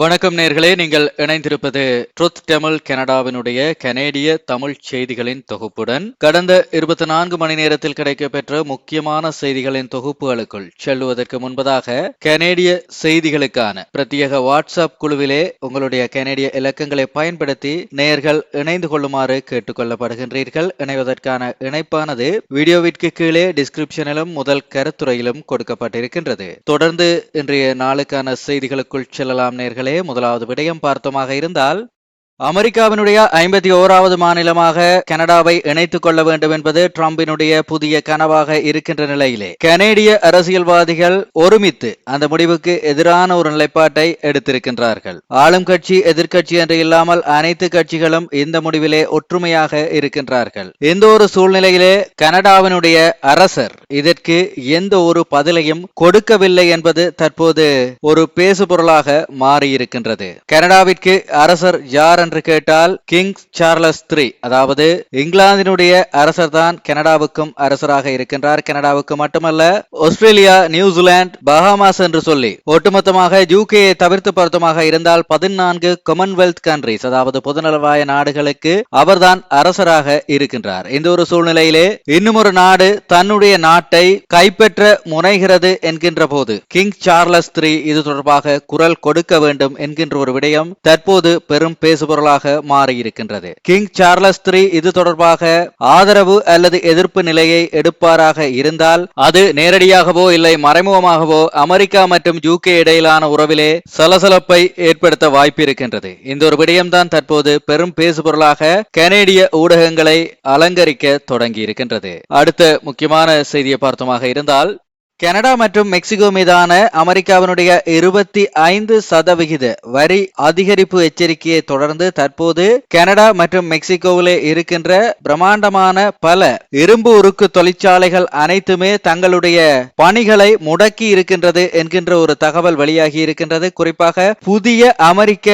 வணக்கம் நேர்களே நீங்கள் இணைந்திருப்பது ட்ருத் தமிழ் கனடாவினுடைய கனேடிய தமிழ் செய்திகளின் தொகுப்புடன் கடந்த இருபத்தி நான்கு மணி நேரத்தில் கிடைக்கப்பெற்ற முக்கியமான செய்திகளின் தொகுப்புகளுக்குள் செல்லுவதற்கு முன்பதாக கனேடிய செய்திகளுக்கான பிரத்யேக வாட்ஸ்அப் குழுவிலே உங்களுடைய கனேடிய இலக்கங்களை பயன்படுத்தி நேயர்கள் இணைந்து கொள்ளுமாறு கேட்டுக்கொள்ளப்படுகின்றீர்கள். இணைவதற்கான இணைப்பானது வீடியோவிற்கு கீழே டிஸ்கிரிப்ஷனிலும் முதல் கருத்துறையிலும் கொடுக்கப்பட்டிருக்கின்றது. தொடர்ந்து இன்றைய நாளுக்கான செய்திகளுக்குள் செல்லலாம் நேர்களே. முதலாவது விடயம் பார்த்தோமாக இருந்தால் அமெரிக்காவினுடைய ஐம்பத்தி ஓராவது மாநிலமாக கனடாவை இணைத்துக் கொள்ள வேண்டும் என்பது டிரம்பினுடைய புதிய கனவாக இருக்கின்ற நிலையிலே. கனேடிய அரசியல்வாதிகள் ஒருமித்து அந்த முடிவுக்கு எதிரான ஒரு நிலைப்பாட்டை எடுத்திருக்கின்றார்கள். ஆளும் கட்சி எதிர்கட்சி என்று இல்லாமல் அனைத்து கட்சிகளும் இந்த முடிவிலே ஒற்றுமையாக இருக்கின்றார்கள். இந்த ஒரு சூழ்நிலையிலே கனடாவினுடைய அரசர் இதற்கு எந்த ஒரு பதிலையும் கொடுக்கவில்லை என்பது தற்போது ஒரு பேசுபொருளாக மாறியிருக்கின்றது. கனடாவிற்கு அரசர் யார் என்று கேட்டால் கிங் சார்லஸ் த்ரீ அதாவது இங்கிலாந்தினுடைய அரசர் தான் கனடாவுக்கும் அரசராக இருக்கின்றார். கனடாவுக்கு மட்டுமல்ல ஆஸ்திரேலியா நியூசிலாந்து பஹாமாஸ் என்று சொல்லி ஒட்டுமொத்தமாக யூகேயை தவிர்த்து பொருத்தமாக இருந்தால் பதினான்கு காமன்வெல்த் கண்ட்ரிஸ் அதாவது பொதுநலவாய நாடுகளுக்கு அவர்தான் அரசராக இருக்கின்றார். இந்த ஒரு சூழ்நிலையிலே இன்னும் ஒரு நாடு தன்னுடைய நாட்டை கைப்பற்ற முனைகிறது என்கின்ற போது கிங் சார்லஸ் த்ரீ இது தொடர்பாக குரல் கொடுக்க வேண்டும் என்கின்ற ஒரு விடயம் தற்போது பெரும் பேசுபொருள் பேசுபொருளாக மாறியிருக்கின்றது. கிங் சார்லஸ் த்ரீ இது தொடர்பாக ஆதரவு அல்லது எதிர்ப்பு நிலையை எடுப்பாராக இருந்தால் அது நேரடியாகவோ இல்லை மறைமுகமாகவோ அமெரிக்கா மற்றும் யூகே இடையிலான உறவிலே சலசலப்பை ஏற்படுத்த வாய்ப்பு இருக்கின்றது இந்த ஒரு விடயம்தான் தற்போது பெரும் பேசுபொருளாக கனேடிய ஊடகங்களை அலங்கரிக்க தொடங்கி இருக்கின்றது அடுத்த முக்கியமான செய்தியை பார்த்தமாக இருந்தால் கனடா மற்றும் மெக்சிகோ மீதான அமெரிக்காவினுடைய இருபத்தி ஐந்து சதவிகித வரி அதிகரிப்பு எச்சரிக்கையை தொடர்ந்து தற்போது கனடா மற்றும் மெக்சிகோவிலே இருக்கின்ற பிரம்மாண்டமான பல இரும்பு உருக்கு தொழிற்சாலைகள் அனைத்துமே தங்களுடைய பணிகளை முடக்கி இருக்கின்றது என்கின்ற ஒரு தகவல் வெளியாகி இருக்கின்றது. குறிப்பாக புதிய அமெரிக்க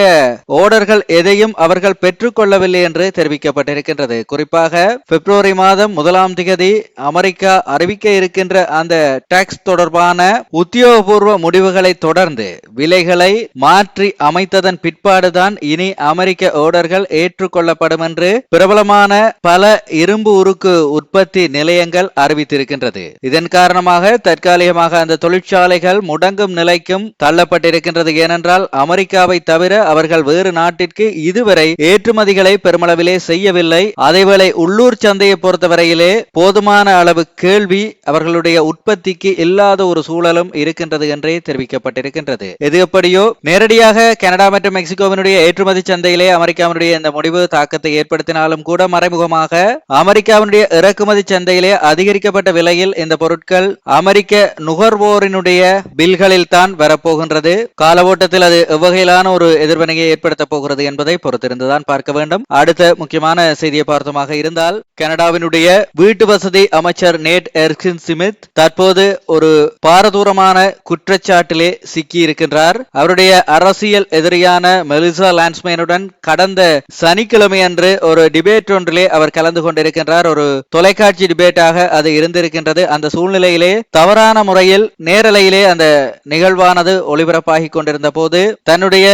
ஓர்டர்கள் எதையும் அவர்கள் பெற்றுக்கொள்ளவில்லை என்று தெரிவிக்கப்பட்டிருக்கின்றது. குறிப்பாக பிப்ரவரி மாதம் முதலாம் திகதி அமெரிக்கா அறிவிக்க இருக்கின்ற அந்த டாக்ஸ் தொடர்பான உத்தியோகபூர்வ முடிவுகளை தொடர்ந்து விலைகளை மாற்றி அமைத்ததன் பிற்பாடுதான் இனி அமெரிக்க ஓடர்கள் ஏற்றுக்கொள்ளப்படும் என்று பிரபலமான பல இரும்பு உருக்கு உற்பத்தி நிலையங்கள் அறிவித்திருக்கின்றது. இதன் காரணமாக தற்காலிகமாக அந்த தொழிற்சாலைகள் முடங்கும் நிலைக்கும் தள்ளப்பட்டிருக்கின்றது. ஏனென்றால் அமெரிக்காவை தவிர அவர்கள் வேறு நாட்டிற்கு இதுவரை ஏற்றுமதிகளை பெருமளவிலே செய்யவில்லை. அதேவேளை உள்ளூர் சந்தையை பொறுத்தவரையிலே போதுமான அளவு கேள்வி அவர்களுடைய உற்பத்திக்கு இல்லாத ஒரு சூழலும் இருக்கின்றது என்றே தெரிவிக்கப்பட்டிருக்கின்றது. எது எப்படியோ நேரடியாக கனடா மற்றும் மெக்சிகோவினுடைய ஏற்றுமதி சந்தையிலே அமெரிக்காவினுடைய இந்த முடிவு தாக்கத்தை ஏற்படுத்தினாலும் கூட மறைமுகமாக அமெரிக்காவினுடைய இறக்குமதி சந்தையிலே அதிகரிக்கப்பட்ட விலையில் இந்த பொருட்கள் அமெரிக்க நுகர்வோரினுடைய பில்களில் தான் வரப்போகின்றது. கால ஓட்டத்தில் அது எவ்வகையிலான ஒரு எதிர்வினையை ஏற்படுத்த போகிறது என்பதை பொறுத்திருந்துதான் பார்க்க வேண்டும். அடுத்த முக்கியமான செய்தியை பார்த்தமாக இருந்தால் கனடாவினுடைய வீட்டு வசதி அமைச்சர் நேட் எர்கின் சிமித் தற்போது ஒரு பாரதூரமான குற்றச்சாட்டிலே சிக்கி இருக்கின்றார் அவருடைய அரசியல் எதிரியான மெலிசா லான்ஸ்மேனுடன் கடந்த சனிக்கிழமை அன்று ஒரு டிபேட் ஒன்றிலே அவர் கலந்து கொண்டிருக்கின்றார். ஒரு தொலைக்காட்சி டிபேட்டாக அது இருந்திருக்கின்றது. அந்த சூழ்நிலையிலே தவறான முறையில் நேரலையிலே அந்த நிகழ்வானது ஒளிபரப்பாகி கொண்டிருந்த போது தன்னுடைய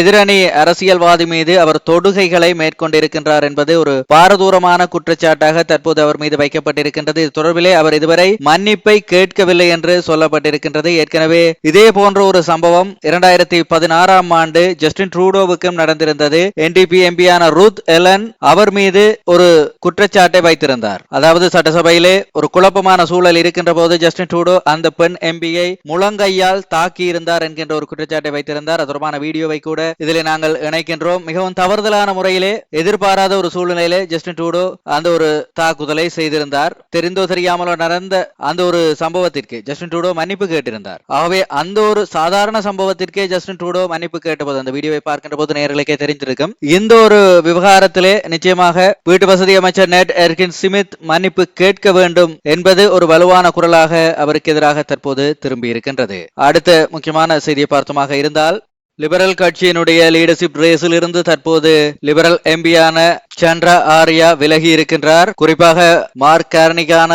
எதிரணி அரசியல்வாதி மீது அவர் தொடுகைகளை மேற்கொண்டிருக்கின்றார் என்பது ஒரு பாரதூரமான குற்றச்சாட்டாக தற்போது அவர் மீது வைக்கப்பட்டிருக்கின்றது. இது தொடர்பிலே அவர் இதுவரை மன்னிப்பை கேட்கவில்லை என்று சொல்லப்பட்டிருக்கின்றது. ஏற்கனவே இதே போன்ற ஒரு சம்பவம் இரண்டாயிரத்தி பதினாறாம் ஆண்டு ஜஸ்டின் ட்ரூடோவுக்கும் நடந்திருந்தது. என்டிபி எம்பியான ரூத் எலன் அவர் மீது ஒரு குற்றச்சாட்டை வைத்திருந்தார். அதாவது சட்டசபையிலே ஒரு குழப்பமான சூழல் இருக்கின்ற போது ஜஸ்டின் ட்ரூடோ அந்த பெண் எம்பியை முழங்கையால் தாக்கி இருந்தார் என்கின்ற ஒரு குற்றச்சாட்டை வைத்திருந்தார். அது தொடர்பான வீடியோவை கூட இதில் நாங்கள் இணைக்கின்றோம். மிகவும் தவறுதலான முறையிலே எதிர்பாராத ஒரு சூழ்நிலையிலே ஜஸ்டின் ட்ரூடோ அந்த ஒரு தாக்குதலை செய்திருந்தார். தெரிந்தோ தெரியாமலோ நடந்த அந்த ஒரு சம்பவத்திற்கு ஜஸ்டின் ட்ரூடோ மன்னிப்பு கேட்டிருந்தார். ஆகவே அந்த ஒரு சாதாரண சம்பவத்திற்கே ஜஸ்டின் ட்ரூடோ மன்னிப்பு கேட்டபோது அந்த வீடியோவை பார்க்கின்ற போது நேர்களுக்கே தெரிந்திருக்கும் இந்த ஒரு விவகாரத்திலே நிச்சயமாக வீட்டு வசதி அமைச்சர் நெட் எர்கின் சிமித் மன்னிப்பு கேட்க வேண்டும் என்பது ஒரு வலுவான குரலாக அவருக்கு எதிராக தற்போது திரும்பி இருக்கின்றது அடுத்த முக்கியமான செய்தியை பார்த்தமாக இருந்தால் லிபரல் கட்சியினுடைய லீடர்ஷிப் ரேஸில் இருந்து தற்போது லிபரல் எம்பியான சந்திரா ஆர்யா விலகி இருக்கின்றார். குறிப்பாக மார்க் கார்னிக்கான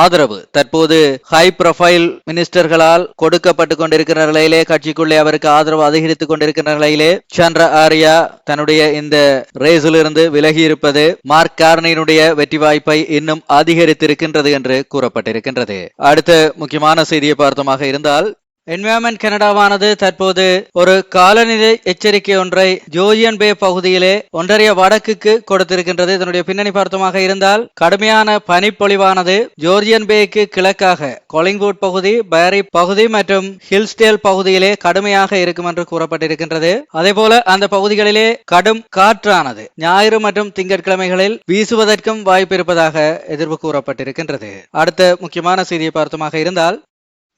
ஆதரவு தற்போது ஹை ப்ரொஃபைல் மினிஸ்டர்களால் கொடுக்கப்பட்டு கொண்டிருக்கிற நிலையிலே கட்சிக்குள்ளே அவருக்கு ஆதரவு அதிகரித்துக் கொண்டிருக்கிற நிலையிலே சந்திரா ஆர்யா தன்னுடைய இந்த ரேஸில் இருந்து விலகி இருப்பது மார்க் கார்னியினுடைய வெற்றி வாய்ப்பை இன்னும் அதிகரித்திருக்கின்றது என்று கூறப்பட்டிருக்கின்றது. அடுத்த முக்கியமான செய்தியை பார்த்தமாக இருந்தால் என்வயர்மெண்ட் கனடாவானது தற்போது ஒரு காலநிலை எச்சரிக்கை ஒன்றை ஜோர்ஜியன் பே பகுதியிலே ஒன்றரிய வடக்குக்கு கொடுத்திருக்கின்றது. இதனுடைய பின்னணி பார்த்தமாக இருந்தால் கடுமையான பனிப்பொழிவானது ஜோர்ஜியன் பேக்கு கிழக்காக கொலிங்வுட் பகுதி பேரி பகுதி மற்றும் ஹில்ஸ்டேல் பகுதியிலே கடுமையாக இருக்கும் என்று கூறப்பட்டிருக்கின்றது. அதேபோல அந்த பகுதிகளிலே கடும் காற்றானது ஞாயிறு மற்றும் திங்கட்கிழமைகளில் வீசுவதற்கும் வாய்ப்பு இருப்பதாக எதிர்ப்பு கூறப்பட்டிருக்கின்றது. அடுத்த முக்கியமான செய்தியை பார்த்தமாக இருந்தால்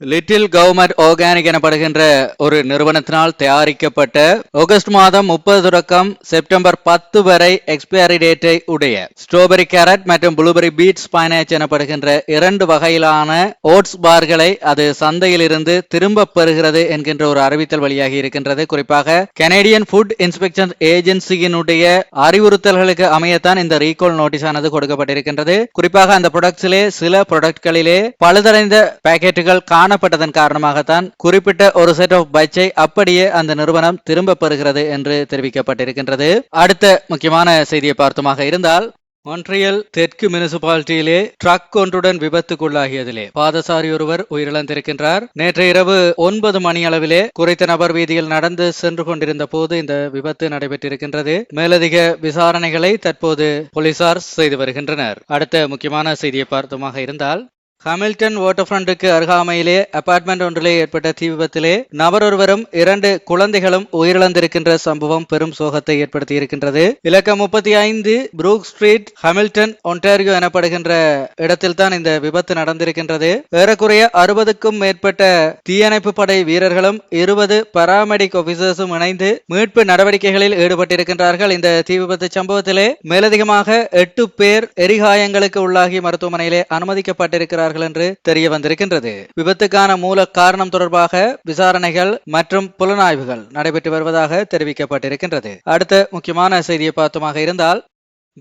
லிட்டில் கவர்மெண்ட் ஆர்கானிக் எனப்படுகின்ற ஒரு நிறுவனத்தினால் தயாரிக்கப்பட்ட ஆகஸ்ட் மாதம் முப்பது தொடக்கம் செப்டம்பர் பத்து வரை எக்ஸ்பயரி டேட்டை உடைய ஸ்ட்ராபெரி கேரட் மற்றும் ப்ளூபெரி பீட்ஸ் ஸ்பைனேச் எனப்படுகின்ற இரண்டு வகையிலான ஓட்ஸ் பார்களை அது சந்தையில் இருந்து திரும்ப பெறுகிறது என்கின்ற ஒரு அறிவித்தல் வெளியாகி இருக்கின்றது. குறிப்பாக கனேடியன் ஃபுட் இன்ஸ்பெக்ஷன் ஏஜென்சியினுடைய அறிவுறுத்தல்களுக்கு அமையத்தான் இந்த ரீகால் நோட்டீஸ் ஆனது கொடுக்கப்பட்டிருக்கின்றது. குறிப்பாக அந்த ப்ராடக்ட்ஸிலே சில ப்ராடக்ட்களிலே பழுதடைந்த பாக்கெட்டுகள் காணப்பட்டதன் காரணமாகத்தான் குறிப்பிட்ட ஒரு செட் ஆஃப் பட்சை அப்படியே அந்த நிறுவனம் திரும்ப பெறுகிறது என்று தெரிவிக்கப்பட்டிருக்கின்றது. அடுத்த முக்கியமான செய்தியை பார்த்துமாக இருந்தால் மொன்ட்ரியல் தெற்கு முனிசிபாலிட்டியிலே ட்ரக் ஒன்றுடன் விபத்துக்குள்ளாகியதிலே பாதசாரி ஒருவர் உயிரிழந்திருக்கின்றார். நேற்று இரவு ஒன்பது மணி அளவிலே குறித்த நபர் வீதியில் நடந்து சென்று கொண்டிருந்த போது இந்த விபத்து நடைபெற்றிருக்கின்றது. மேலதிக விசாரணைகளை தற்போது போலீசார் செய்து வருகின்றனர். அடுத்த முக்கியமான செய்தியை பார்த்துமாக இருந்தால் ஹாமில்டன் ஃப்ரண்டுக்கு அருகாமையிலே அபார்ட்மெண்ட் ஒன்றிலே ஏற்பட்ட தீ விபத்திலே நபர் ஒருவரும் இரண்டு குழந்தைகளும் உயிரிழந்திருக்கின்ற சம்பவம் பெரும் சோகத்தை ஏற்படுத்தி இருக்கின்றது இலக்கம் முப்பத்தி ஐந்து புரூக் ஸ்ட்ரீட் ஹாமில்டன் ஒன்டாரியோ எனப்படுகின்ற இடத்தில் தான் இந்த விபத்து நடந்திருக்கின்றது. ஏறக்குறைய அறுபதுக்கும் மேற்பட்ட தீயணைப்பு படை வீரர்களும் இருபது பராமெடிக் ஆபீசர்ஸும் இணைந்து மீட்பு நடவடிக்கைகளில் ஈடுபட்டிருக்கின்றார்கள். இந்த தீ விபத்து சம்பவத்திலே மேலதிகமாக எட்டு பேர் எரிகாயங்களுக்கு உள்ளாகி மருத்துவமனையிலே அனுமதிக்கப்பட்டிருக்கிறார்கள் என்று தெரிய வந்திருக்கின்றது விபத்துக்கான மூல காரணம் தொடர்பாக விசாரணைகள் மற்றும் புலனாய்வுகள் நடைபெற்று வருவதாக தெரிவிக்கப்பட்டிருக்கின்றது. அடுத்த முக்கியமான செய்தியை பார்த்தமாக இருந்தால்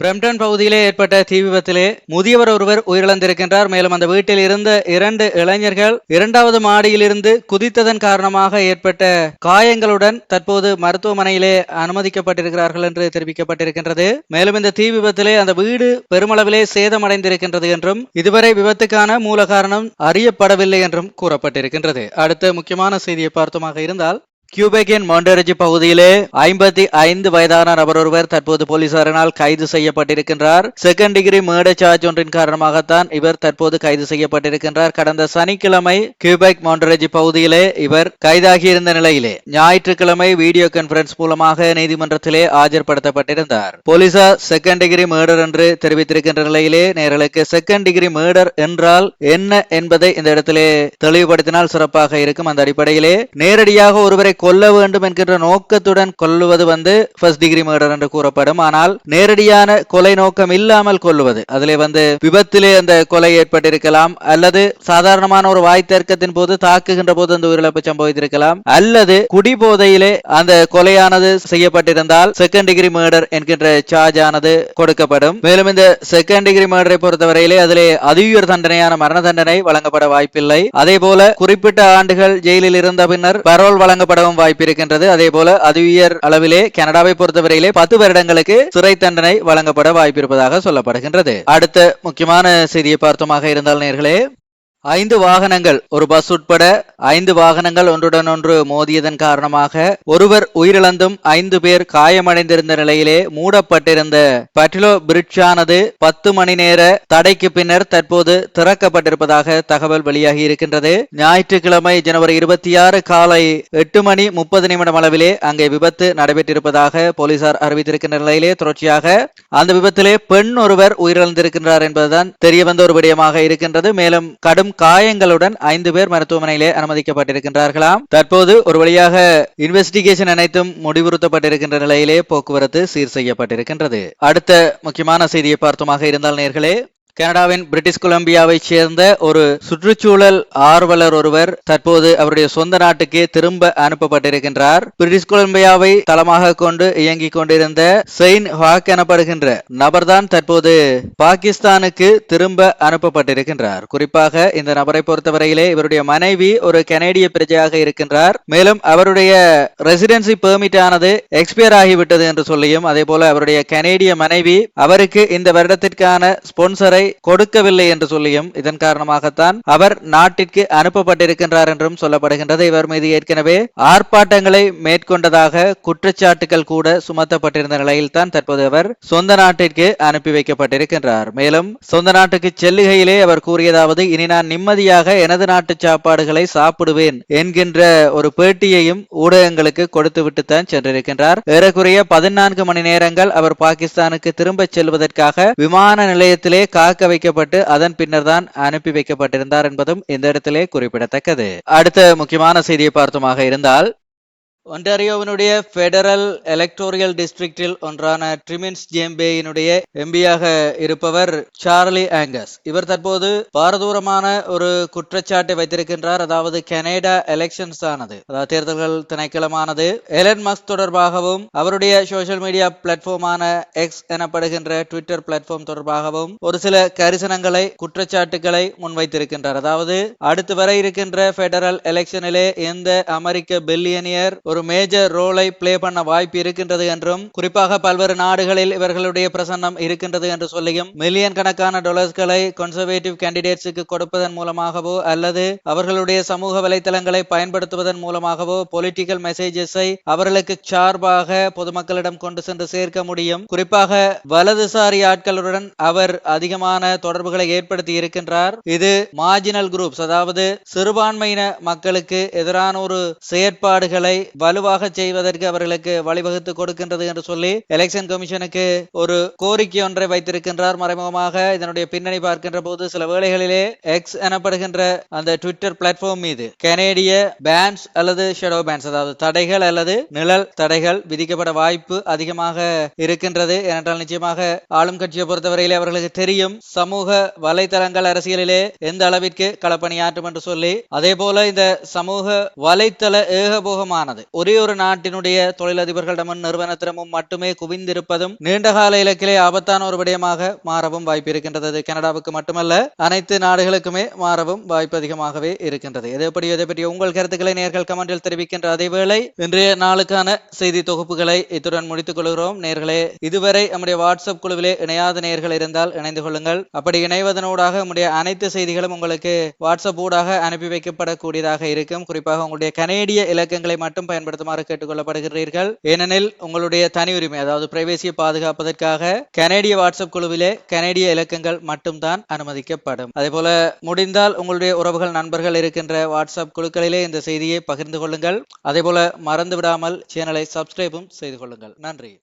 பிரம்டன் பகுதியிலே ஏற்பட்ட தீ விபத்திலே முதியவர் ஒருவர் உயிரிழந்திருக்கின்றார். மேலும் அந்த வீட்டில் இருந்த இரண்டு இளைஞர்கள் இரண்டாவது மாடியிலிருந்து குதித்ததன் காரணமாக ஏற்பட்ட காயங்களுடன் தற்போது மருத்துவமனையிலே அனுமதிக்கப்பட்டிருக்கிறார்கள் என்று தெரிவிக்கப்பட்டிருக்கின்றது. மேலும் இந்த தீ விபத்திலே அந்த வீடு பெருமளவிலே சேதமடைந்திருக்கின்றது என்றும் இதுவரை விபத்துக்கான மூல காரணம் அறியப்படவில்லை என்றும் கூறப்பட்டிருக்கின்றது. அடுத்த முக்கியமான செய்தியை பார்த்தமாக இருந்தால் கியூபெக்கின் மாண்டரஜி பகுதியிலே ஐம்பத்தி ஐந்து வயதான நபர் ஒருவர் தற்போது போலீசாரினால் கைது செய்யப்பட்டிருக்கின்றார். செகண்ட் டிகிரி மேர்டர் சார்ஜ் ஒன்றின் காரணமாகத்தான் இவர் தற்போது கைது செய்யப்பட்டிருக்கின்றார். கடந்த சனிக்கிழமை கியூபெக் மாண்டரஜி பகுதியிலே இவர் கைதாகியிருந்த நிலையிலே ஞாயிற்றுக்கிழமை வீடியோ கான்பரன்ஸ் மூலமாக நீதிமன்றத்திலே ஆஜர்படுத்தப்பட்டிருந்தார். போலீசார் செகண்ட் டிகிரி மேடர் என்று தெரிவித்திருக்கின்ற நிலையிலே நேரலுக்கு செகண்ட் டிகிரி மேடர் என்றால் என்ன என்பதை இந்த இடத்திலே தெளிவுபடுத்தினால் சிறப்பாக இருக்கும். அந்த அடிப்படையிலே நேரடியாக ஒருவரை கொல்ல வேண்டும் என்கின்ற நோக்கத்துடன் கொல்லுவது வந்து ஃபர்ஸ்ட் டிகிரி மர்டர் என்று கூறப்படும். ஆனால் நேரடியான கொலை நோக்கம் இல்லாமல் கொல்லுவது. அதிலே வந்து விபத்திலே அந்த கொலை ஏற்பட்டிருக்கலாம். அல்லது சாதாரணமான ஒரு வாய் தர்க்கத்தின் போது தாக்குகின்ற போது அந்த உயிரிழப்பு சம்பவித்திருக்கலாம். அல்லது குடி போதையிலே அந்த கொலையானது செய்யப்பட்டிருந்தால் செகண்ட் டிகிரி மர்டர் என்கின்ற சார்ஜ் ஆனது கொடுக்கப்படும். மேலும் இந்த செகண்ட் டிகிரி மர்டரை பொறுத்தவரையிலே அதிலே அதியுயர் தண்டனையான மரண தண்டனை வழங்கப்பட வாய்ப்பில்லை. அதே போல குறிப்பிட்ட ஆண்டுகள் ஜெயிலில் இருந்த பின்னர் பரோல் வழங்கப்பட வழங்கப்படவும் வாய்ப்பு இருக்கின்றது அதே போல அதுவியர் அளவிலே கனடாவை பொறுத்தவரையிலே பத்து வருடங்களுக்கு சிறை தண்டனை வழங்கப்பட வாய்ப்பு இருப்பதாக சொல்லப்படுகின்றது. அடுத்த முக்கியமான செய்தியை பார்த்தோமாக இருந்தால் நேர்களே ஐந்து வாகனங்கள் ஒரு பஸ் உட்பட ஐந்து வாகனங்கள் ஒன்றுடன் ஒன்று மோதியதன் காரணமாக ஒருவர் உயிரிழந்தும் ஐந்து பேர் காயமடைந்திருந்த நிலையிலே மூடப்பட்டிருந்த பட்டிலோ பிரிட்ஜானது பத்து மணி நேர தடைக்கு பின்னர் தற்போது திறக்கப்பட்டிருப்பதாக தகவல் வெளியாகி இருக்கின்றது. ஞாயிற்றுக்கிழமை ஜனவரி இருபத்தி ஆறு காலை எட்டு மணி முப்பது நிமிடம் அளவிலே அங்கே விபத்து நடைபெற்றிருப்பதாக போலீசார் அறிவித்திருக்கின்ற நிலையிலே தொடர்ச்சியாக அந்த விபத்திலே பெண் ஒருவர் உயிரிழந்திருக்கின்றார் என்பதுதான் தெரியவந்த ஒரு விடயமாக இருக்கின்றது. மேலும் கடும் காயங்களுடன் ஐந்து பேர் மருத்துவமனையிலே அனுமதிக்கப்பட்டிருக்கின்றார்களாம். தற்போது ஒரு வழியாக இன்வெஸ்டிகேஷன் அனைத்தும் முடிவுறுத்தப்பட்டிருக்கின்ற நிலையிலே போக்குவரத்து சீர் செய்யப்பட்டிருக்கின்றது. அடுத்த முக்கியமான செய்தியை பார்த்தோமாக இருந்தால் நேர்களே கனடாவின் பிரிட்டிஷ் கொலம்பியாவைச் சேர்ந்த ஒரு சுற்றுச்சூழல் ஆர்வலர் ஒருவர் தற்போது அவருடைய சொந்த நாட்டுக்கு திரும்ப அனுப்பப்பட்டிருக்கின்றார். பிரிட்டிஷ் கொலம்பியாவை தளமாக கொண்டு இயங்கிக் கொண்டிருந்த செயின் ஹாக் எனப்படுகின்ற நபர்தான் தற்போது பாகிஸ்தானுக்கு திரும்ப அனுப்பப்பட்டிருக்கின்றார். குறிப்பாக இந்த நபரை பொறுத்தவரையிலே இவருடைய மனைவி ஒரு கனேடிய பிரஜையாக இருக்கின்றார். மேலும் அவருடைய ரெசிடென்சி பெர்மிட் ஆனது எக்ஸ்பயர் ஆகிவிட்டது என்று சொல்லியும் அதே போல அவருடைய கனேடிய மனைவி அவருக்கு இந்த வருடத்திற்கான ஸ்பான்சரை கொடுக்கவில்லை என்று சொல்லியும் இதன் காரணமாகத்தான் அவர் நாட்டிற்கு அனுப்பப்பட்டிருக்கின்றார் என்றும் சொல்லப்படுகின்றது. இவர் மீது ஏற்கனவே ஆர்ப்பாட்டங்களை மேற்கொண்டதாக குற்றச்சாட்டுகள் கூட சுமத்தப்பட்டிருந்த நிலையில்தான் தற்போது அவர் சொந்த நாட்டிற்கு அனுப்பி வைக்கப்பட்டிருக்கின்றார். மேலும் சொந்த நாட்டுக்கு செல்லுகையிலே அவர் கூறியதாவது இனி நான் நிம்மதியாக எனது நாட்டு சாப்பாடுகளை சாப்பிடுவேன் என்கின்ற ஒரு பேட்டியையும் ஊடகங்களுக்கு கொடுத்துவிட்டுத்தான் சென்றிருக்கின்றார். ஏறக்குறைய பதினான்கு மணி நேரங்கள் அவர் பாகிஸ்தானுக்கு திரும்ப செல்வதற்காக விமான நிலையத்திலே காக்க வைக்கப்பட்டு அதன் பின்னர் தான் அனுப்பி வைக்கப்பட்டிருந்தார் என்பதும் இந்த இடத்திலே குறிப்பிடத்தக்கது. அடுத்த முக்கியமான செய்தியை பார்த்துமாக இருந்தால் ஒன்டாரியோவினுடைய பெடரல் எலக்டோரியல் டிஸ்ட்ரிக்டில் ஒன்றான ட்ரிமின்ஸ் ஜேம்பேயினுடைய எம்பியாக இருப்பவர் சார்லி ஆங்கஸ் இவர் தற்போது பாரதூரமான ஒரு குற்றச்சாட்டை வைத்திருக்கின்றார். அதாவது கனடா எலெக்ஷன்ஸ் ஆனது. அதாவது தேர்தல்கள் திணைக்களமானது. எலன் மஸ்க் தொடர்பாகவும் அவருடைய சோசியல் மீடியா பிளாட்ஃபார்மான எக்ஸ் எனப்படுகின்ற ட்விட்டர் பிளாட்ஃபார்ம் தொடர்பாகவும் ஒரு சில கரிசனங்களை குற்றச்சாட்டுகளை முன்வைத்திருக்கின்றார். அதாவது அடுத்து வர இருக்கின்ற பெடரல் எலெக்ஷனிலே எந்த அமெரிக்க பில்லியனியர் ஒரு ஒரு மேஜர் ரோலை பிளே பண்ண வாய்ப்பு இருக்கின்றது என்றும் குறிப்பாக பல்வேறு நாடுகளில் இவர்களுடைய பிரசன்னம் இருக்கின்றது என்று சொல்லியும் மில்லியன் கணக்கான டாலர்ஸ்களை கன்சர்வேட்டிவ் கேண்டிடேட்ஸுக்கு கொடுப்பதன் மூலமாகவோ அல்லது அவர்களுடைய சமூக வலைதளங்களை பயன்படுத்துவதன் மூலமாகவோ பொலிட்டிக்கல் மெசேஜஸை அவர்களுக்கு சார்பாக பொதுமக்களிடம் கொண்டு சென்று சேர்க்க முடியும். குறிப்பாக வலதுசாரி ஆட்களுடன் அவர் அதிகமான தொடர்புகளை ஏற்படுத்தி இருக்கின்றார். இது மார்ஜினல் குரூப்ஸ் அதாவது சிறுபான்மையின மக்களுக்கு எதிரான ஒரு செயற்பாடுகளை வலுவாக செய்வதற்கு அவர்களுக்கு வழிவகுத்து கொடுக்கின்றது என்று சொல்லி எலெக்ஷன் கமிஷனுக்கு ஒரு கோரிக்கை ஒன்றை வைத்திருக்கின்றார். மறைமுகமாக இதனுடைய பின்னணி பார்க்கின்ற போது சில வேளைகளிலே எக்ஸ் எனப்படுகின்ற அந்த ட்விட்டர் பிளாட்ஃபார்ம் மீது கனேடிய பேன்ஸ் அல்லது ஷெடோ பேன்ஸ் அதாவது தடைகள் அல்லது நிழல் தடைகள் விதிக்கப்பட வாய்ப்பு அதிகமாக இருக்கின்றது. ஏனென்றால் நிச்சயமாக ஆளும் கட்சியை பொறுத்தவரையிலே அவர்களுக்கு தெரியும் சமூக வலைத்தளங்கள் அரசியலிலே எந்த அளவிற்கு களப்பணியாற்றும் என்று சொல்லி. அதே போல இந்த சமூக வலைத்தள ஏகபோகமானது ஒரே ஒரு நாட்டினுடைய தொழிலதிபர்களிடமும் நிறுவனத்திடமும் மட்டுமே குவிந்திருப்பதும் நீண்டகால இலக்கிலே ஆபத்தான ஒரு விடயமாக மாறவும் வாய்ப்பு இருக்கின்றது. கனடாவுக்கு மட்டுமல்ல அனைத்து நாடுகளுக்குமே மாறவும் வாய்ப்பு அதிகமாகவே இருக்கின்றது. எதை எப்படி எதை பற்றி உங்கள் கருத்துக்களை நேர்கள் கமெண்டில் தெரிவிக்கின்ற அதேவேளை இன்றைய நாளுக்கான செய்தி தொகுப்புகளை இத்துடன் முடித்துக் கொள்கிறோம். நேர்களே இதுவரை நம்முடைய வாட்ஸ்அப் குழுவிலே இணையாத நேர்கள் இருந்தால் இணைந்து கொள்ளுங்கள். அப்படி இணைவதனூடாக நம்முடைய அனைத்து செய்திகளும் உங்களுக்கு வாட்ஸ்அப் ஊடாக அனுப்பி வைக்கப்படக்கூடியதாக இருக்கும். குறிப்பாக உங்களுடைய கனேடிய இலக்கங்களை மட்டும் பயன்படுத்த பயன்படுத்துமாறு கேட்டுக்கொள்ளப்படுகிறீர்கள் ஏனெனில் உங்களுடைய தனி உரிமை அதாவது பிரைவேசியை பாதுகாப்பதற்காக கனேடிய வாட்ஸ்அப் குழுவிலே கனேடிய இலக்கங்கள் மட்டும்தான் அனுமதிக்கப்படும். அதே போல முடிந்தால் உங்களுடைய உறவுகள் நண்பர்கள் இருக்கின்ற வாட்ஸ்அப் குழுக்களிலே இந்த செய்தியை பகிர்ந்து கொள்ளுங்கள். அதே போல மறந்து விடாமல் சேனலை சப்ஸ்கிரைபும் செய்து கொள்ளுங்கள். நன்றி.